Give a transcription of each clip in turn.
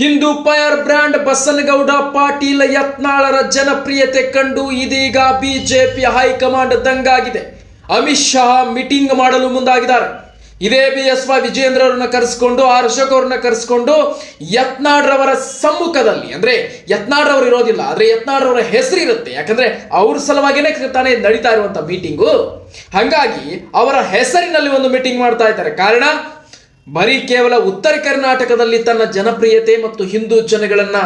Hindu fire brand Basanagouda Patil ಯತ್ನಾಳರ ಜನಪ್ರಿಯತೆ ಕಂಡು ಇದೀಗ ಬಿಜೆಪಿ ಹೈಕಮಾಂಡ್ ದಂಗಾಗಿದೆ. ಅಮಿತ್ ಶಾ ಮೀಟಿಂಗ್ ಮಾಡಲು ಮುಂದಾಗಿದ್ದಾರೆ. ಇದೇ ಬಿ ಎಸ್ ವೈ ವಿಜೇಂದ್ರ ಅವರನ್ನ ಕರೆಸ್ಕೊಂಡು, ಆರ್ ಅಶೋಕ್ ಅವ್ರನ್ನ ಕರೆಸ್ಕೊಂಡು ಯತ್ನಾಡ್ರವರ ಸಮ್ಮುಖದಲ್ಲಿ, ಅಂದ್ರೆ ಯತ್ನಾಡ್ರವ್ರು ಇರೋದಿಲ್ಲ, ಆದ್ರೆ ಯತ್ನಾಡ್ರವರ ಹೆಸರು ಇರುತ್ತೆ ಯಾಕಂದ್ರೆ ಅವ್ರ ಸಲುವಾಗಿನೇ ತಾನೇ ನಡೀತಾ ಇರುವಂತ ಮೀಟಿಂಗು. ಹಂಗಾಗಿ ಅವರ ಹೆಸರಿನಲ್ಲಿ ಒಂದು ಮೀಟಿಂಗ್ ಮಾಡ್ತಾ ಇದ್ದಾರೆ. ಕಾರಣ ಬರೀ ಕೇವಲ ಉತ್ತರ ಕರ್ನಾಟಕದಲ್ಲಿ ತನ್ನ ಜನಪ್ರಿಯತೆ ಮತ್ತು ಹಿಂದೂ ಜನಗಳನ್ನ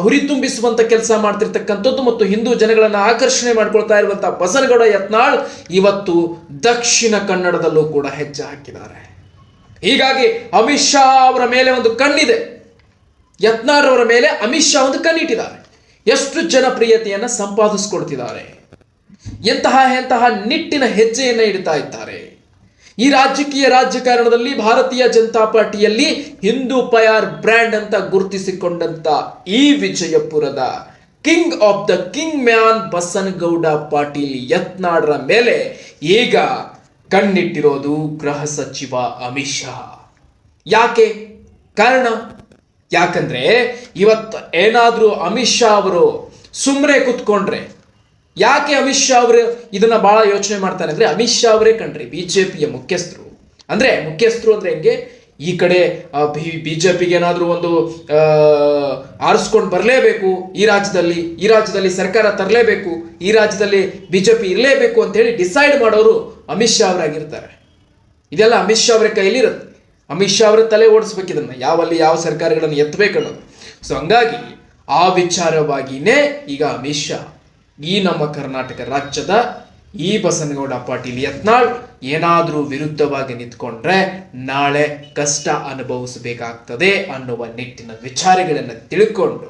ಹುರಿತುಂಬಿಸುವಂತ ಕೆಲಸ ಮಾಡ್ತಿರ್ತಕ್ಕಂಥದ್ದು ಮತ್ತು ಹಿಂದೂ ಜನಗಳನ್ನ ಆಕರ್ಷಣೆ ಮಾಡ್ಕೊಳ್ತಾ ಇರುವಂತಹ ಬಸನಗೌಡ ಯತ್ನಾಳ್ ಇವತ್ತು ದಕ್ಷಿಣ ಕನ್ನಡದಲ್ಲೂ ಕೂಡ ಹೆಜ್ಜೆ ಹಾಕಿದ್ದಾರೆ. ಹೀಗಾಗಿ ಅಮಿತ್ ಶಾ ಅವರ ಮೇಲೆ ಒಂದು ಕಣ್ಣಿದೆ. ಯತ್ನಾಳ್ ಅವರ ಮೇಲೆ ಅಮಿತ್ ಶಾ ಒಂದು ಕಣ್ಣಿಟ್ಟಿದ್ದಾರೆ. ಎಷ್ಟು ಜನಪ್ರಿಯತೆಯನ್ನ ಸಂಪಾದಿಸ್ಕೊಳ್ತಿದ್ದಾರೆ ಎಂತಹ ಎಂತಹ ನಿಟ್ಟಿನ ಹೆಜ್ಜೆಯನ್ನ ಇಡ್ತಾ ಇದ್ದಾರೆ. ಈ ರಾಜಕೀಯ ರಾಜಕಾರಣದಲ್ಲಿ ಭಾರತೀಯ ಜನತಾ ಪಾರ್ಟಿಯಲ್ಲಿ ಹಿಂದೂ ಪಯಾರ್ ಬ್ರ್ಯಾಂಡ್ ಅಂತ ಗುರುತಿಸಿಕೊಂಡಂತ ಈ ವಿಜಯಪುರದ king of the king man Basanagouda Patil ಯತ್ನಾಡ್ರ ಮೇಲೆ ಈಗ ಕಣ್ಣಿಟ್ಟಿರೋದು ಗೃಹ ಸಚಿವ ಅಮಿತ್ ಶಾ. ಯಾಕೆ? ಕಾರಣ? ಯಾಕಂದ್ರೆ ಇವತ್ತು ಏನಾದ್ರೂ ಅಮಿತ್ ಶಾ ಅವರು ಸುಮ್ಮನೆ ಕುತ್ಕೊಂಡ್ರೆ ಯಾಕೆ ಅಮಿತ್ ಶಾ ಅವರು ಇದನ್ನ ಬಹಳ ಯೋಚನೆ ಮಾಡ್ತಾರೆ ಅಂದ್ರೆ ಅಮಿತ್ ಶಾ ಅವರೇ ಕಣ್ರಿ ಬಿಜೆಪಿಯ ಮುಖ್ಯಸ್ಥರು. ಅಂದ್ರೆ ಮುಖ್ಯಸ್ಥರು ಅಂದ್ರೆ ಹೆಂಗೆ? ಈ ಕಡೆ ಬಿಜೆಪಿಗೆ ಏನಾದ್ರೂ ಒಂದು ಆರಿಸ್ಕೊಂಡು ಬರಲೇಬೇಕು. ಈ ರಾಜ್ಯದಲ್ಲಿ ಈ ರಾಜ್ಯದಲ್ಲಿ ಸರ್ಕಾರ ತರಲೇಬೇಕು. ಈ ರಾಜ್ಯದಲ್ಲಿ ಬಿಜೆಪಿ ಇರಲೇಬೇಕು ಅಂತ ಹೇಳಿ ಡಿಸೈಡ್ ಮಾಡೋರು ಅಮಿತ್ ಶಾ ಅವರಾಗಿರ್ತಾರೆ. ಇದೆಲ್ಲ ಅಮಿತ್ ಶಾ ಅವರ ಇರುತ್ತೆ ಅಮಿತ್ ಶಾ ಅವರ ತಲೆ ಓಡಿಸ್ಬೇಕು ಇದನ್ನ. ಯಾವಲ್ಲಿ ಯಾವ ಸರ್ಕಾರಗಳನ್ನು ಎತ್ತಬೇಕು ಅನ್ನೋದು. ಸೊ ಹಂಗಾಗಿ ಆ ವಿಚಾರವಾಗಿನೇ ಈಗ ಅಮಿತ್ ಶಾ ಈ ನಮ್ಮ ಕರ್ನಾಟಕ ರಾಜ್ಯದ ಈ ಬಸನಗೌಡ ಪಾಟೀಲ್ ಯತ್ನಾಳ್ ಏನಾದರೂ ವಿರುದ್ಧವಾಗಿ ನಿಂತ್ಕೊಂಡ್ರೆ ನಾಳೆ ಕಷ್ಟ ಅನುಭವಿಸಬೇಕಾಗ್ತದೆ ಅನ್ನುವ ನಿಟ್ಟಿನ ವಿಚಾರಗಳನ್ನು ತಿಳ್ಕೊಂಡು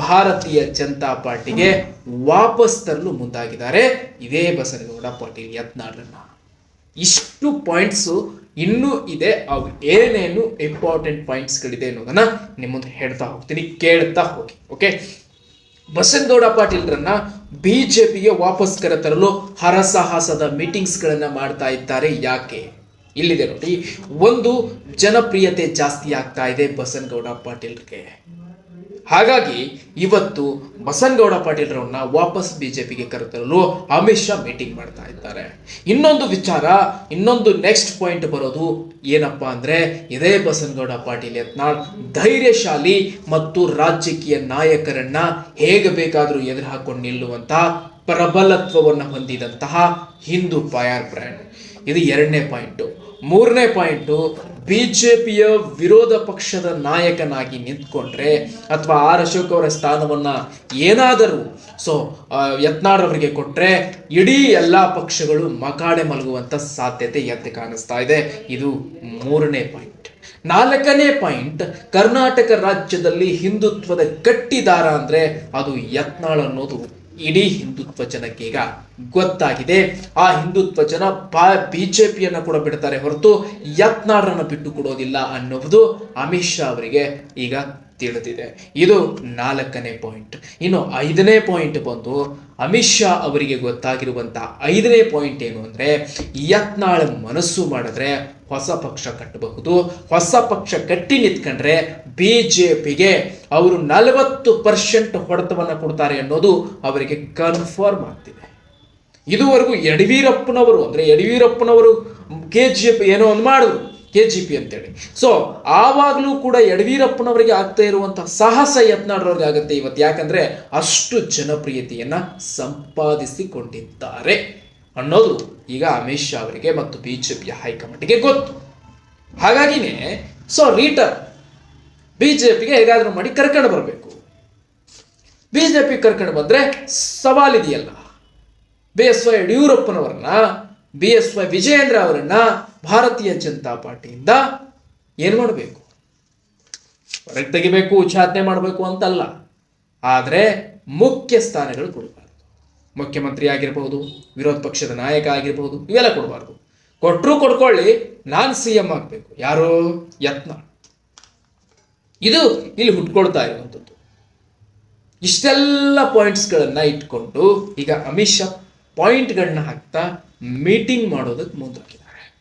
ಭಾರತೀಯ ಜನತಾ ಪಾರ್ಟಿಗೆ ವಾಪಸ್ ತರಲು ಮುಂದಾಗಿದ್ದಾರೆ ಇದೇ ಬಸನಗೌಡ ಪಾಟೀಲ್ ಯತ್ನಾಳನ್ನ. ಇಷ್ಟು ಪಾಯಿಂಟ್ಸು ಇನ್ನೂ ಇದೆ, ಅವು ಏನೇನು ಇಂಪಾರ್ಟೆಂಟ್ ಪಾಯಿಂಟ್ಸ್ಗಳಿದೆ ಅನ್ನೋದನ್ನ ಮುಂದೆ ಹೇಳ್ತಾ ಹೋಗ್ತೀನಿ, ಕೇಳ್ತಾ ಹೋಗಿ ಓಕೆ ಬಸನಗೌಡ ಪಾಟೀಲ್ರನ್ನ ಬಿಜೆಪಿಗೆ ವಾಪಸ್ ಕರೆತರಲು ಹರಸಾಹಸದ ಮೀಟಿಂಗ್ಸ್ಗಳನ್ನು ಮಾಡ್ತಾ ಇದ್ದಾರೆ. ಯಾಕೆ? ಇಲ್ಲಿದೆ ನೋಡಿ. ಒಂದು, ಜನಪ್ರಿಯತೆ ಜಾಸ್ತಿ ಆಗ್ತಾ ಇದೆ ಬಸನಗೌಡ ಪಾಟೀಲ್ರಿಗೆ ಹಾಗಾಗಿ ಇವತ್ತು ಬಸನಗೌಡ ಪಾಟೀಲ್ರವ್ರನ್ನ ವಾಪಸ್ ಬಿಜೆಪಿಗೆ ಕರೆತರಲು ಅಮಿತ್ ಶಾ ಮೀಟಿಂಗ್ ಮಾಡ್ತಾ ಇದ್ದಾರೆ. ಇನ್ನೊಂದು ವಿಚಾರ, ಇನ್ನೊಂದು ನೆಕ್ಸ್ಟ್ ಪಾಯಿಂಟ್ ಬರೋದು ಏನಪ್ಪಾ ಅಂದ್ರೆ ಇದೇ ಬಸನ್ಗೌಡ ಪಾಟೀಲ್ ಯತ್ನಾಳ್ ಧೈರ್ಯಶಾಲಿ ಮತ್ತು ರಾಜಕೀಯ ನಾಯಕರನ್ನ ಹೇಗೆ ಬೇಕಾದರೂ ಎದುರು ಹಾಕೊಂಡು ನಿಲ್ಲುವಂತಹ ಪ್ರಬಲತ್ವವನ್ನು ಹೊಂದಿದಂತಹ ಹಿಂದೂ ಪಯಾರ್ ಬ್ರ್ಯಾಂಡ್. ಇದು ಎರಡನೇ ಪಾಯಿಂಟು ಮೂರನೇ ಪಾಯಿಂಟು ಬಿಜೆಪಿಯ ವಿರೋಧ ಪಕ್ಷದ ನಾಯಕನಾಗಿ ನಿಂತ್ಕೊಂಡ್ರೆ ಅಥವಾ ಆರ್ ಅಶೋಕ್ ಅವರ ಸ್ಥಾನವನ್ನ ಏನಾದರೂ ಸೊ ಯತ್ನಾಳ್ ಅವರಿಗೆ ಕೊಟ್ರೆ ಇಡೀ ಎಲ್ಲ ಪಕ್ಷಗಳು ಮಕಾಡೆ ಮಲಗುವಂತ ಸಾಧ್ಯತೆ ಎದ್ದು ಕಾಣಿಸ್ತಾ ಇದೆ. ಇದು ಮೂರನೇ ಪಾಯಿಂಟ್. ನಾಲ್ಕನೇ ಪಾಯಿಂಟ್, ಕರ್ನಾಟಕ ರಾಜ್ಯದಲ್ಲಿ ಹಿಂದುತ್ವದ ಗಟ್ಟಿದಾರ ಅಂದ್ರೆ ಅದು ಯತ್ನಾಳ್ ಅನ್ನೋದು. ಇಡೀ ಹಿಂದುತ್ವ ಜನಕ್ಕೆ ಈಗ ಗೊತ್ತಾಗಿದೆ. ಆ ಹಿಂದುತ್ವ ಜನ ಬಾ ಪಿಯನ್ನು ಕೂಡ ಬಿಡ್ತಾರೆ ಹೊರತು ಯತ್ನಾಡರನ್ನು ಬಿಟ್ಟು ಕೊಡೋದಿಲ್ಲ ಅನ್ನುವುದು ಅಮಿತ್ ಶಾ ಅವರಿಗೆ ಈಗ ತಿಳಿದಿದೆ. ಇದು ನಾಲ್ಕನೇ ಪಾಯಿಂಟ್ ಇನ್ನು ಐದನೇ ಪಾಯಿಂಟ್ ಬಂದು ಅಮಿತ್ ಶಾ ಅವರಿಗೆ ಗೊತ್ತಾಗಿರುವಂಥ ಐದನೇ ಪಾಯಿಂಟ್ ಏನು ಅಂದರೆ ಯತ್ನಾಳ ಮನಸ್ಸು ಮಾಡಿದ್ರೆ ಹೊಸ ಪಕ್ಷ ಕಟ್ಟಬಹುದು. ಹೊಸ ಪಕ್ಷ ಕಟ್ಟಿ ನಿಂತ್ಕೊಂಡ್ರೆ ಬಿಜೆಪಿಗೆ ಅವರು ನಲವತ್ತು ಪರ್ಸೆಂಟ್ ಹೊಡೆತವನ್ನು ಕೊಡ್ತಾರೆ ಅನ್ನೋದು ಅವರಿಗೆ ಕನ್ಫರ್ಮ್ ಆಗ್ತಿದೆ. ಇದುವರೆಗೂ ಯಡಿಯೂರಪ್ಪನವರು ಅಂದ್ರೆ ಯಡಿಯೂರಪ್ಪನವರು ಕೆ ಜಿ ಎಫ್ ಏನೋ ಒಂದು ಮಾಡಿದ್ರು. ಕೆ ಜಿ ಪಿ ಅಂತೇಳಿ. ಸೊ ಆವಾಗಲೂ ಕೂಡ ಯಡವೀರಪ್ಪನವರಿಗೆ ಆಗ್ತಾ ಇರುವಂತಹ ಸಾಹಸ ಯತ್ನಾಡ್ರವ್ರಿಗೆ ಆಗುತ್ತೆ ಇವತ್ತು. ಯಾಕಂದ್ರೆ ಅಷ್ಟು ಜನಪ್ರಿಯತೆಯನ್ನ ಸಂಪಾದಿಸಿಕೊಂಡಿದ್ದಾರೆ. ಅನ್ನೋದು ಈಗ ಅಮಿತ್ ಶಾ ಅವರಿಗೆ ಮತ್ತು ಬಿಜೆಪಿಯ ಹೈಕಮಾಂಡ್ಗೆ ಗೊತ್ತು. ಹಾಗಾಗಿನೇ ಸೊ ರೀಟರ್ ಬಿಜೆಪಿಗೆ ಹೇಗಾದ್ರೂ ಮಾಡಿ ಕರ್ಕೊಂಡು ಬರಬೇಕು. ಬಿಜೆಪಿ ಕರ್ಕೊಂಡು ಬಂದ್ರೆ ಸವಾಲಿದೆಯಲ್ಲ. ಬಿ ಎಸ್ ವೈ ಯಡಿಯೂರಪ್ಪನವರನ್ನ ಬಿ ಎಸ್ ವೈ ವಿಜಯೇಂದ್ರ ಅವರನ್ನ ಭಾರತೀಯ ಜನತಾ ಪಾರ್ಟಿಯಿಂದ ಏನು ಮಾಡಬೇಕು? ಹೊರಗೆ ತೆಗಿಬೇಕು ಉಚ್ಚಾಟನೆ ಮಾಡಬೇಕು ಅಂತಲ್ಲ. ಆದರೆ ಮುಖ್ಯ ಸ್ಥಾನಗಳು ಕೊಡಬಾರ್ದು. ಮುಖ್ಯಮಂತ್ರಿ ಆಗಿರಬಹುದು ವಿರೋಧ ಪಕ್ಷದ ನಾಯಕ ಆಗಿರಬಹುದು ಇವೆಲ್ಲ ಕೊಡಬಾರ್ದು. ಕೊಟ್ಟರು ಕೊಡ್ಕೊಳ್ಳಿ, ನಾನು ಸಿ ಎಂ ಆಗಬೇಕು. ಯಾರು? ಯತ್ನ. ಇದು ಇಲ್ಲಿ ಹುಟ್ಕೊಳ್ತಾ ಇರುವಂಥದ್ದು. ಇಷ್ಟೆಲ್ಲ ಪಾಯಿಂಟ್ಸ್ಗಳನ್ನು ಇಟ್ಕೊಂಡು ಈಗ ಅಮಿತ್ ಶಾ ಪಾಯಿಂಟ್ಗಳನ್ನ ಹಾಕ್ತಾ ಮೀಟಿಂಗ್ ಮಾಡೋದಕ್ಕೆ ಮುಂದಾಗಿದ್ದಾರೆ.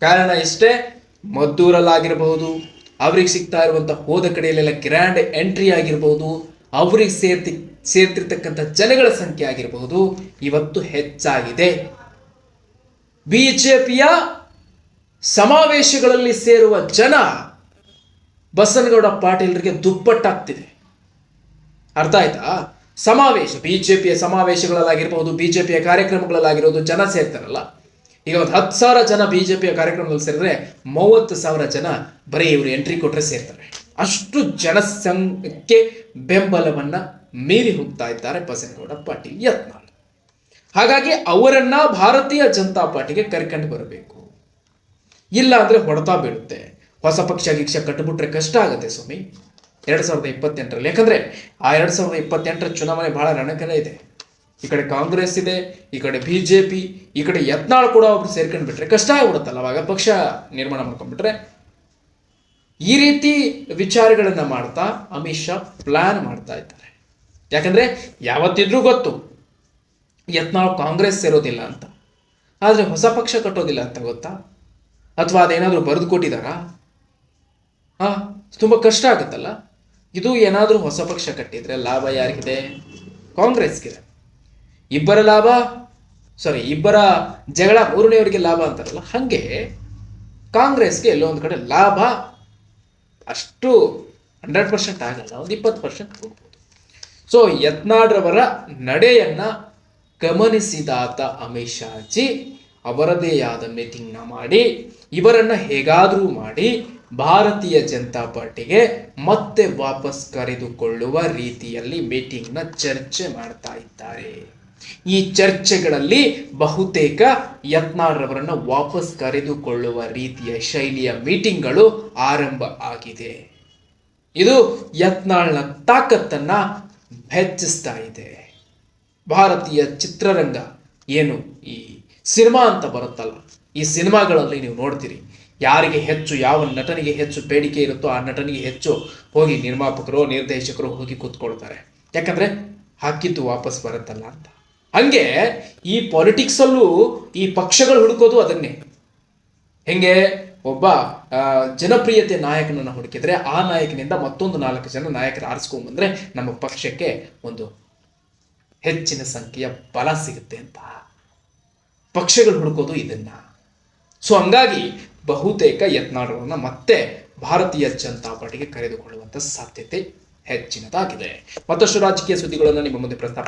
ಕಾರಣ ಇಷ್ಟೇ ಮದ್ದೂರಲ್ಲಾಗಿರಬಹುದು ಅವ್ರಿಗೆ ಸಿಗ್ತಾ ಇರುವಂಥ ಹೋದ ಕಡೆಯಲ್ಲೆಲ್ಲ ಗ್ರ್ಯಾಂಡ್ ಎಂಟ್ರಿ ಆಗಿರಬಹುದು ಅವ್ರಿಗೆ ಸೇರ್ತಿ, ಸೇರ್ತಿರ್ತಕ್ಕಂಥ ಜನಗಳ ಸಂಖ್ಯೆ ಆಗಿರಬಹುದು ಇವತ್ತು ಹೆಚ್ಚಾಗಿದೆ. ಬಿಜೆಪಿಯ ಸಮಾವೇಶಗಳಲ್ಲಿ ಸೇರುವ ಜನ ಬಸನಗೌಡ ಪಾಟೀಲ್ರಿಗೆ ದುಪ್ಪಟ್ಟಾಗ್ತಿದೆ. ಅರ್ಥ ಆಯ್ತಾ? ಸಮಾವೇಶ ಬಿ ಬಿಜೆಪಿಯ ಸಮಾವೇಶಗಳಲ್ಲಾಗಿರ್ಬೋದು ಪಿಯ ಕಾರ್ಯಕ್ರಮಗಳಲ್ಲಾಗಿರೋದು ಜನ ಸೇರ್ತಾರಲ್ಲ. ಈಗ ಒಂದು ಹತ್ತು ಸಾವಿರ ಜನ ಬಿ ಜೆ ಪಿಯ ಕಾರ್ಯಕ್ರಮದಲ್ಲಿ ಸೇರಿದ್ರೆ ಮೂವತ್ತು ಸಾವಿರ ಜನ ಬರೀ ಇವರು ಎಂಟ್ರಿ ಕೊಟ್ಟರೆ ಸೇರ್ತಾರೆ. ಅಷ್ಟು ಜನಸಂಖ್ಯೆ ಬೆಂಬಲವನ್ನು ಮೀರಿ ಹೋಗ್ತಾ ಇದ್ದಾರೆ ಬಸನಗೌಡ ಪಾಟೀಲ್ ಯತ್ನಾಳ್. ಹಾಗಾಗಿ ಅವರನ್ನ ಭಾರತೀಯ ಜನತಾ ಪಾರ್ಟಿಗೆ ಕರ್ಕೊಂಡು ಬರಬೇಕು. ಇಲ್ಲ ಅಂದ್ರೆ ಹೊಡೆತ ಬೀಳುತ್ತೆ. ಹೊಸ ಪಕ್ಷ ಗಿಕ್ಷ ಕಟ್ಟಿಬಿಟ್ರೆ ಕಷ್ಟ ಆಗುತ್ತೆ ಸ್ವಾಮಿ. ಎರಡ್ ಸಾವಿರದ ಇಪ್ಪತ್ತೆಂಟರಲ್ಲಿ. ಯಾಕಂದ್ರೆ ಆ ಎರಡು ಸಾವಿರದ ಇಪ್ಪತ್ತೆಂಟರ ಚುನಾವಣೆ ಬಹಳ ರಣಕರ ಇದೆ. ಈ ಕಡೆ ಕಾಂಗ್ರೆಸ್ ಇದೆ, ಈ ಕಡೆ ಬಿ ಜೆ ಪಿ ಈ ಕಡೆ ಯತ್ನಾಳ್ ಕೂಡ ಒಬ್ರು ಸೇರ್ಕೊಂಡು ಬಿಟ್ರೆ ಕಷ್ಟ ಆಗ್ಬಿಡುತ್ತಲ್ಲ, ಅವಾಗ ಪಕ್ಷ ನಿರ್ಮಾಣ ಮಾಡ್ಕೊಂಡ್ಬಿಟ್ರೆ. ಈ ರೀತಿ ವಿಚಾರಗಳನ್ನ ಮಾಡ್ತಾ ಅಮಿತ್ ಶಾ ಪ್ಲಾನ್ ಮಾಡ್ತಾ ಇದ್ದಾರೆ. ಯಾಕಂದ್ರೆ ಯಾವತ್ತಿದ್ರೂ ಗೊತ್ತು, ಯತ್ನಾಳ್ ಕಾಂಗ್ರೆಸ್ ಸೇರೋದಿಲ್ಲ ಅಂತ. ಆದರೆ ಹೊಸ ಪಕ್ಷ ಕಟ್ಟೋದಿಲ್ಲ ಅಂತ ಗೊತ್ತಾ? ಅಥವಾ ಅದೇನಾದರೂ ಬರೆದು ಕೊಟ್ಟಿದ್ದಾರಾ ಹಾ, ತುಂಬ ಕಷ್ಟ ಆಗುತ್ತಲ್ಲ? ಇದು ಏನಾದರೂ ಹೊಸ ಪಕ್ಷ ಕಟ್ಟಿದ್ರೆ ಲಾಭ ಯಾರಿಗಿದೆ? ಕಾಂಗ್ರೆಸ್ಗಿದೆ ಇಬ್ಬರ ಲಾಭ ಸಾರಿ ಇಬ್ಬರ ಜಗಳ ಮೂರನೆಯವರಿಗೆ ಲಾಭ ಅಂತಾರಲ್ಲ, ಹಾಗೆ ಕಾಂಗ್ರೆಸ್ಗೆ ಎಲ್ಲೋ ಒಂದು ಕಡೆ ಲಾಭ. ಅಷ್ಟು ಹಂಡ್ರೆಡ್ ಪರ್ಸೆಂಟ್ ಆಗಲ್ಲ, ಒಂದು ಇಪ್ಪತ್ತು ಪರ್ಸೆಂಟ್ ಹೋಗ್ಬೋದು ಸೊ ಯತ್ನಾಡ್ರವರ ನಡೆಯನ್ನ ಗಮನಿಸಿದಾತ ಅಮಿತ್ ಶಾಜಿ ಅವರದೇ ಆದ ಮೀಟಿಂಗ್ನ ಮಾಡಿ, ಇವರನ್ನ ಹೇಗಾದರೂ ಮಾಡಿ ಭಾರತೀಯ ಜನತಾ ಪಾರ್ಟಿಗೆ ಮತ್ತೆ ವಾಪಸ್ ಕರೆದುಕೊಳ್ಳುವ ರೀತಿಯಲ್ಲಿ ಮೀಟಿಂಗ್ನ ಚರ್ಚೆ ಮಾಡ್ತಾ ಇದ್ದಾರೆ. ಈ ಚರ್ಚೆಗಳಲ್ಲಿ ಬಹುತೇಕ ಯತ್ನಾಳರವರನ್ನು ವಾಪಸ್ ಕರೆದುಕೊಳ್ಳುವ ರೀತಿಯ ಶೈಲಿಯ ಮೀಟಿಂಗ್ಗಳು ಆರಂಭ ಆಗಿದೆ. ಇದು ಯತ್ನಾಳ್ನ ತಾಕತ್ತನ್ನ ಹೆಚ್ಚಿಸ್ತಾ ಇದೆ. ಭಾರತೀಯ ಚಿತ್ರರಂಗ ಏನು? ಈ ಸಿನಿಮಾ ಅಂತ ಬರುತ್ತಲ್ಲ, ಈ ಸಿನಿಮಾಗಳಲ್ಲಿ ನೀವು ನೋಡ್ತೀರಿ ಯಾರಿಗೆ ಹೆಚ್ಚು, ಯಾವ ನಟನಿಗೆ ಹೆಚ್ಚು ಬೇಡಿಕೆ ಇರುತ್ತೋ ಆ ನಟನಿಗೆ ಹೆಚ್ಚು ಹೋಗಿ ನಿರ್ಮಾಪಕರು, ನಿರ್ದೇಶಕರು ಹೋಗಿ ಕೂತ್ಕೊಳ್ತಾರೆ. ಯಾಕಂದ್ರೆ ಹಾಕಿದ್ದು ವಾಪಸ್ ಬರುತ್ತಲ್ಲ ಅಂತ. ಹಂಗೆ ಈ ಪಾಲಿಟಿಕ್ಸಲ್ಲೂ ಈ ಪಕ್ಷಗಳು ಹುಡುಕೋದು ಅದನ್ನೇ. ಹೆಂಗೆ? ಒಬ್ಬ ಜನಪ್ರಿಯತೆ ನಾಯಕನನ್ನು ಹುಡುಕಿದ್ರೆ ಆ ನಾಯಕನಿಂದ ಮತ್ತೊಂದು ನಾಲ್ಕು ಜನ ನಾಯಕರು ಆರಿಸ್ಕೊಂಡ್ಬಂದ್ರೆ ನಮ್ಮ ಪಕ್ಷಕ್ಕೆ ಒಂದು ಹೆಚ್ಚಿನ ಸಂಖ್ಯೆಯ ಬಲ ಸಿಗುತ್ತೆ ಅಂತ. ಪಕ್ಷಗಳು ಹುಡುಕೋದು ಇದನ್ನ. ಸೊ ಹಂಗಾಗಿ ಬಹುತೇಕ ಯತ್ನಾಳರನ್ನ ಮತ್ತೆ ಭಾರತೀಯ ಜನತಾ ಪಾರ್ಟಿಗೆ ಕರೆದುಕೊಳ್ಳುವಂತ ಸಾಧ್ಯತೆ ಹೆಚ್ಚಿನದಾಗಿದೆ. ಮತ್ತಷ್ಟು ರಾಜಕೀಯ ಸುದ್ದಿಗಳನ್ನು ನಿಮ್ಮ ಮುಂದೆ ಪ್ರಸ್ತಾಪ